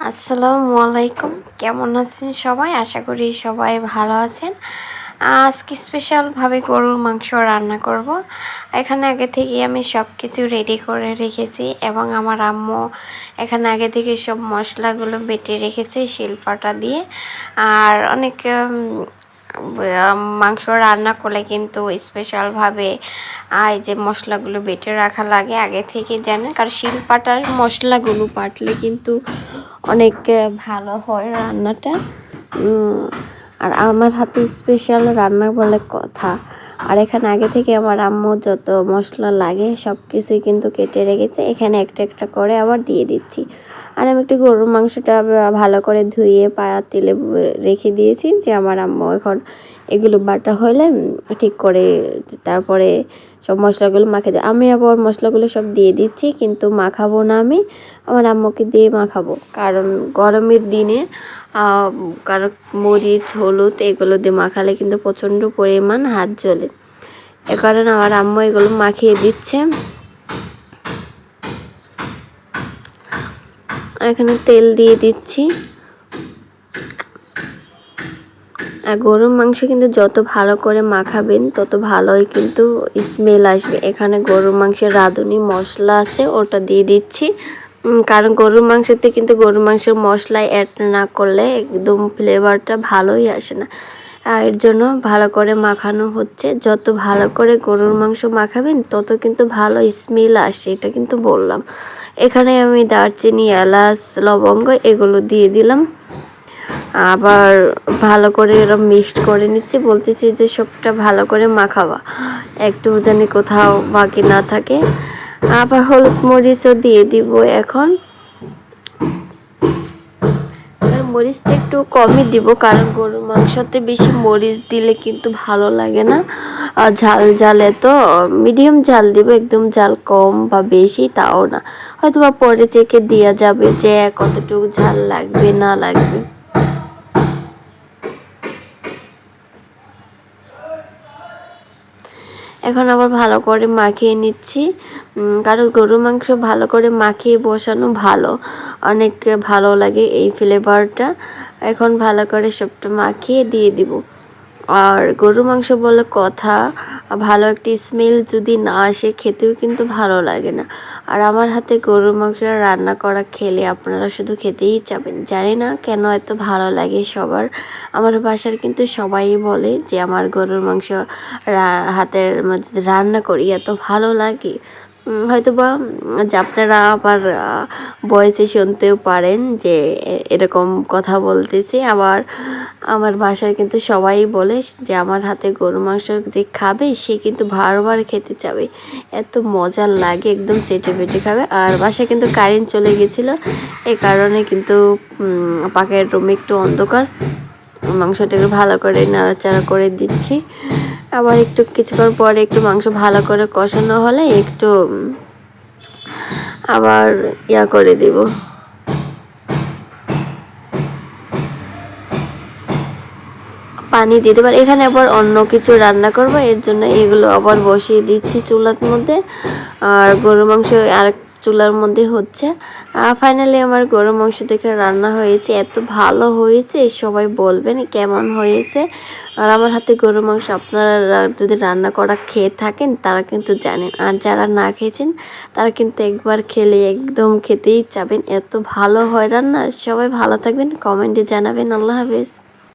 আসসালামু আলাইকুম। কেমন আছেন সবাই? আশা করি সবাই ভালো আছেন। আজকে স্পেশালভাবে গরুর মাংস রান্না করব। এখানে আগে থেকে আমি সব কিছু রেডি করে রেখেছি এবং আমার আম্মু এখানে আগে থেকে সব মশলাগুলো বেটে রেখেছে শিলপাটা দিয়ে। আর অনেক মাংস রান্না করলে কিন্তু স্পেশালভাবে এই যে মশলাগুলো বেটে রাখা লাগে আগে থেকে জানেন কারণ শিলপাটার মশলাগুলো পাটলে কিন্তু অনেক ভালো হয় রান্নাটা। আর আমার হাতে স্পেশাল রান্না বলে কথা। আর এখানে আগে থেকে আমার আম্মু যত মশলা লাগে সব কিছুই কিন্তু কেটে রেখেছে। এখানে একটা একটা করে আবার দিয়ে দিচ্ছি। আর আমি একটু গরুর মাংসটা ভালো করে ধুয়ে পায়া তেলে রেখে দিয়েছি যে আমার আম্মু এখন এগুলো বাটা হলে ঠিক করে তারপরে সব মশলাগুলো মাখে দেয় আমি আবার মশলাগুলো সব দিয়ে দিচ্ছি, কিন্তু মাখাবো না আমি, আমার আম্মুকে দিয়ে মাখাবো। কারণ গরমের দিনে কারণ মরিচ, হলুদ এগুলো দিয়ে মাখালে কিন্তু প্রচণ্ড পরিমাণ হাত জ্বলে। এ কারণে আমার আম্মু এগুলো মাখিয়ে দিচ্ছে। এখানে তেল দিয়ে দিচ্ছি। আর গরুর মাংস কিন্তু যত ভালো করে মাখাবেন, তত ভালোই কিন্তু স্মেল আসবে। এখানে গরুর মাংসের রাঁধুনি মশলা আছে, ওটা দিয়ে দিচ্ছি। কারণ গরুর মাংসতে কিন্তু গরুর মাংসের মশলা অ্যাড না করলে একদম ফ্লেভারটা ভালোই আসে না। এর জন্য ভালো করে মাখানো হচ্ছে। যত ভালো করে গরুর মাংস মাখাবেন, তত কিন্তু ভালো স্মেল আসে, এটা কিন্তু বললাম। এখানে আমি দারচিনি, এলাচ, লবঙ্গ এগুলো দিয়ে দিলাম। আবার ভালো করে এরকম মিক্সড করে নিচ্ছি। বলতেছি যে সবটা ভালো করে মাখাবা। একটু জানি কোথাও বাকি না থাকে। আবার হলুদ মরিচও দিয়ে দিব এখন আর মরিচটা একটু কমই দিব, কারণ গরুর মাংসতে বেশি মরিচ দিলে কিন্তু ভালো লাগে না। আর ঝাল ঝালে তো মিডিয়াম ঝাল দিব, একদম ঝাল কম বা বেশি তাও না। হয়তো বা পরে চেকে দেওয়া যাবে যে কতটুকু ঝাল লাগবে, না লাগবে। এখন আবার ভালো করে মাখিয়ে নিচ্ছি। কারণ গরুর মাংস ভালো করে মাখিয়ে বসানো ভালো। অনেক ভালো লাগে এই ফ্লেভারটা এখন ভালো করে সবটা মাখিয়ে দিয়ে দিব। আর গরুর মাংস বলে কথা ভালো একটি স্মেল যদি না আসে, খেতেও কিন্তু ভালো লাগে না। আর আমার হাতে গরুর মাংস রান্না করা খেলে আপনারা শুধু খেতেই চাবেন। জানি না কেন এত ভালো লাগে সবার। আমার বাসার কিন্তু সবাই বলে যে, আমার গরুর মাংস হাতের রান্না করি, এত ভালো লাগে। হয়তো বা আপনারা আবার বয়সে শুনতেও পারেন যে এরকম কথা বলতেছি। আবার আমার বাসায় কিন্তু সবাই বলে যে আমার হাতে গরু মাংস যে খাবে, সে কিন্তু বারবার খেতে চাবে। এত মজার লাগে, একদম চেটে পেটে খাবে। আর বাসায় কিন্তু কারেন্ট চলে গেছিল এই কারণে কিন্তু পাকের রুমে একটু অন্ধকার। মাংসটাকে ভালো করে নাড়াচাড়া করে দিচ্ছি। আবার একটু কিছুক্ষণ পরে একটু মাংস ভালো করে কষানো হলে একটু আবার ইয়া করে দিব। পানি দিয়ে দেবার এখানে আবার অন্য কিছু রান্না করব। এর জন্য এগুলো আবার বসিয়ে দিচ্ছি চুলার মধ্যে। আর গরু মাংস আর চুলার মধ্যে হচ্ছে। ফাইনালি আমার গরু মাংস দেখে রান্না হয়েছে। এত ভালো হয়েছে, সবাই বলবেন কেমন হয়েছে। আর আমার হাতে গরু মাংস আপনারা যদি রান্না করা খেয়ে থাকেন, তারা কিন্তু জানেন। আর যারা না খেয়েছেন, তারা কিন্তু একবার খেলে একদম খেতেই চাবেন। এত ভালো হয় রান্না। সবাই ভালো থাকবেন, কমেন্টে জানাবেন। আল্লাহ হাফেজ।